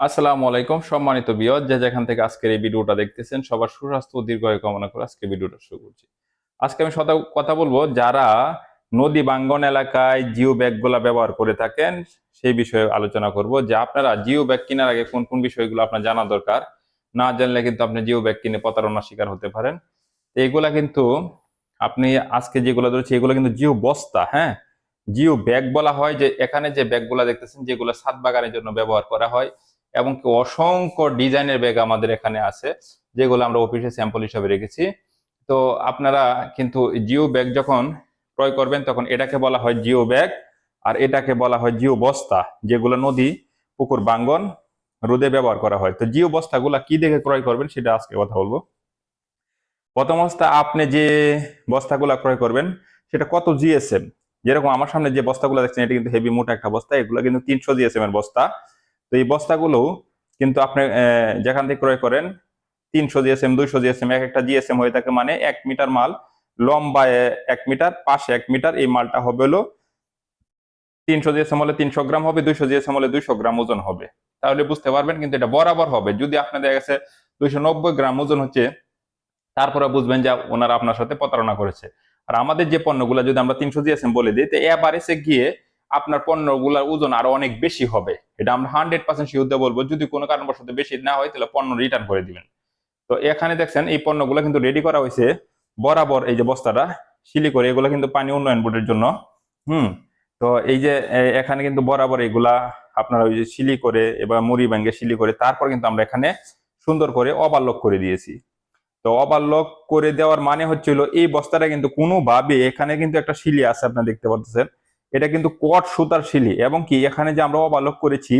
আসসালামু আলাইকুম, সম্মানিত বিয়দ যে যেখান থেকে আজকের এই ভিডিওটা দেখতেছেন, সবার সুস্বাস্থ্য ও দীর্ঘায়ু কামনা করে আজকে ভিডিওটা শুরু করছি। আজকে আমি সদা কথা বলব, যারা নদী বাঙ্গন এলাকায় জিও ব্যাগগুলা ব্যবহার করে থাকেন, সেই বিষয়ে আলোচনা করব, যে আপনারা জিও ব্যাগ কেনার আগে কোন কোন বিষয়গুলো আপনার জানা দরকার। না জানলে কিন্তু আপনি জিও ব্যাগ কিনে প্রতারণার শিকার হতে পারেন। তো এগুলা কিন্তু আপনি আজকে যেগুলো ধরেছি, এগুলো কিন্তু জিও বস্তা হ্যাঁ? জিও ব্যাগ বলা হয় যে, এখানে যে ব্যাগগুলা দেখতেছেন, যেগুলো সাত বাগানের জন্য ব্যবহার করা হয় এবং অসংখ্য ডিজাইনের ব্যাগ আমাদের এখানে আছে, যেগুলো আমরা অফিসে স্যাম্পল হিসাবে রেখেছি। তো আপনারা কিন্তু জিও ব্যাগ যখন ক্রয় করবেন, তখন এটাকে বলা হয় জিও ব্যাগ, আর এটাকে বলা হয় জিও বস্তা, যেগুলো নদী, পুকুর, বাঙ্গন, রোদে ব্যবহার করা হয়। তো জিও বস্তাগুলা কি দেখে ক্রয় করবেন, সেটা আজকে কথা বলব। প্রথম অবস্থা, আপনি যে বস্তাগুলা ক্রয় করবেন, সেটা কত জিএসএম? যেরকম আমার সামনে যে বস্তাগুলো দেখছেন, এটা কিন্তু হেভি মোটা একটা বস্তা, এগুলো কিন্তু তিনশো জিএসএম এর বস্তা। তো এই বস্তাগুলো কিন্তু আপনি যেখান থেকে ক্রয় করেন, তিনশো জিএসএম, দুইশো জিএসএম, এক একটা জিএসএম হয়ে থাকে মানে এক মিটার মাল। লম্বায় এক মিটার, পাশে এক মিটার, এই মালটা হবে হলো তিনশো জিএসএম হলে তিনশো গ্রাম হবে, দুইশো জিএসএম হলে দুইশো গ্রাম ওজন হবে। তাহলে বুঝতে পারবেন কিন্তু এটা বরাবর হবে। যদি আপনার দেখা গেছে দুইশো নব্বই গ্রাম ওজন হচ্ছে, তারপরে বুঝবেন যে ওনারা আপনার সাথে প্রতারণা করেছে। আর আমাদের যে পণ্যগুলো, যদি আমরা তিনশো জিএসএম বলে দিই, তো এবারেসে গিয়ে আপনার পণ্যগুলোর ওজন আরও অনেক বেশি হবে। এটা আমরা হান্ড্রেড পার্সেন্ট দিয়ে বলব, যদি কোনো কারণবশত বেশি না হয়, তাহলে পণ্য রিটার্ন করে দিবেন। তো এখানে দেখছেন, এই পণ্যগুলো কিন্তু রেডি করা হয়েছে। বরাবর এই যে বস্তাটা শিলি করে এগুলো কিন্তু পানি উন্নয়ন বোর্ডের জন্য। হুম, তো এই যে এখানে কিন্তু বরাবর এগুলা আপনারা ওই যে শিলি করে এবার মুড়ি ব্যাঙ্গে শিলি করে তারপর কিন্তু আমরা এখানে সুন্দর করে ওভারলক করে দিয়েছি। তো ওভারলক করে দেওয়ার মানে হচ্ছিল, এই বস্তাটা কিন্তু কোনোভাবে এখানে কিন্তু একটা শিলি আছে, আপনারা দেখতে পাচ্ছেন এটা কিন্তু কট সুতার শিলি এবং কি এখানে যে আমরা অবালক করেছি,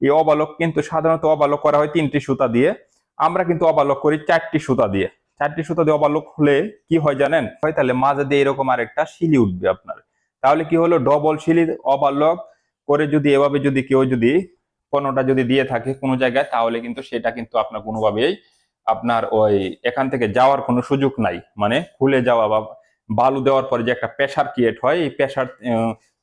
এই অবালক কিন্তু সাধারণত অবালক করা হয় তিনটি সুতা দিয়ে। আমরা কিন্তু অবালক করি চারটি সুতা দিয়ে। চারটি সুতা দিয়ে অবালক হলে কি হয় জানেন? হয় তাহলে মাঝে দিয়ে এরকম আরেকটা শিলি উঠবে আপনার। তাহলে কি হলো? ডবল শিলি অবালক করে যদি এভাবে যদি কেউ যদি পণ্যটা যদি দিয়ে থাকে কোনো জায়গায়, তাহলে কিন্তু সেটা কিন্তু আপনার কোনোভাবেই আপনার ওই এখান থেকে যাওয়ার কোনো সুযোগ নাই। মানে খুলে যাওয়া বা বালু দেওয়ার পরে যে একটা প্রেশার ক্রিয়েট হয়, এই প্রেশার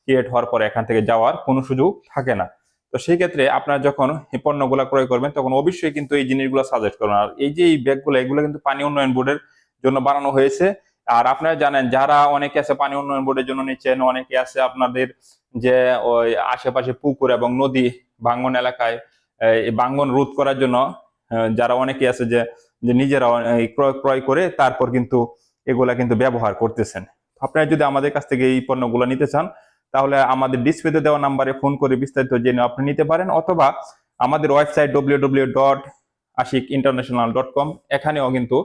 ক্রিয়েট হওয়ার পরে এখান থেকে যাওয়ার কোনো সুযোগ থাকে না। তো সেই ক্ষেত্রে আপনারা যখন এই পণ্যগুলো ক্রয় করবেন, তখন অবশ্যই কিন্তু এই জিনিসগুলো সাজেস্ট করুন। আর এই যে এই ব্যাগগুলো, এগুলো কিন্তু পানি উন্নয়ন বোর্ডের জন্য বানানো হয়েছে। আর আপনারা জানেন, যারা অনেকে আছে পানি উন্নয়ন বোর্ডের জন্য নিচ্ছেন, অনেকে আছে আপনাদের যে ওই আশেপাশে পুকুর এবং নদী ভাঙ্গন এলাকায়, এই ভাঙ্গন রোধ করার জন্য যারা অনেকে আছে যে যে নিজেরা ক্রয় ক্রয় করে তারপর কিন্তু এগুলা কিন্তু ব্যবহার করতেছেন। আপনারা যদি আমাদের কাছ থেকে এই পণ্যগুলো নিতে চান তাহলে আমাদের ডিসপ্লেতে দেওয়া নাম্বারে ফোন করে বিস্তারিত জেনে আপনি নিতে পারেন অথবা আমাদের website W dot Ashik international dot com এখানেও কিন্তু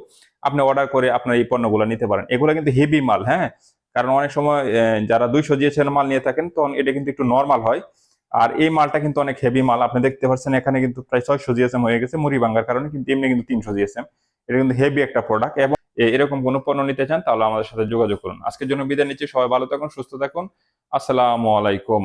আপনি অর্ডার করে আপনার এই পণ্যগুলো নিতে পারেন। এগুলো কিন্তু হেভি মাল হ্যাঁ? কারণ অনেক সময় যারা দুইশো জিএসএম মাল নিয়ে থাকেন, তখন এটা কিন্তু একটু নর্মাল হয়। আর এই মালটা কিন্তু অনেক হেভি মাল। আপনি দেখতে পাচ্ছেন এখানে কিন্তু প্রায় ছয়শো জিএসএম হয়ে গেছে মুড়ি ভাঙ্গার কারণে, কিন্তু এমনি কিন্তু তিনশো জিএসএম। এটা কিন্তু হেভি একটা প্রোডাক্ট এবং এরকম কোনো পণ্য নিতে চান তাহলে আমাদের সাথে যোগাযোগ করুন। আজকের জন্য বিদায় নিচ্ছি, সবাই ভালো থাকুন, সুস্থ থাকুন। আসসালামু আলাইকুম।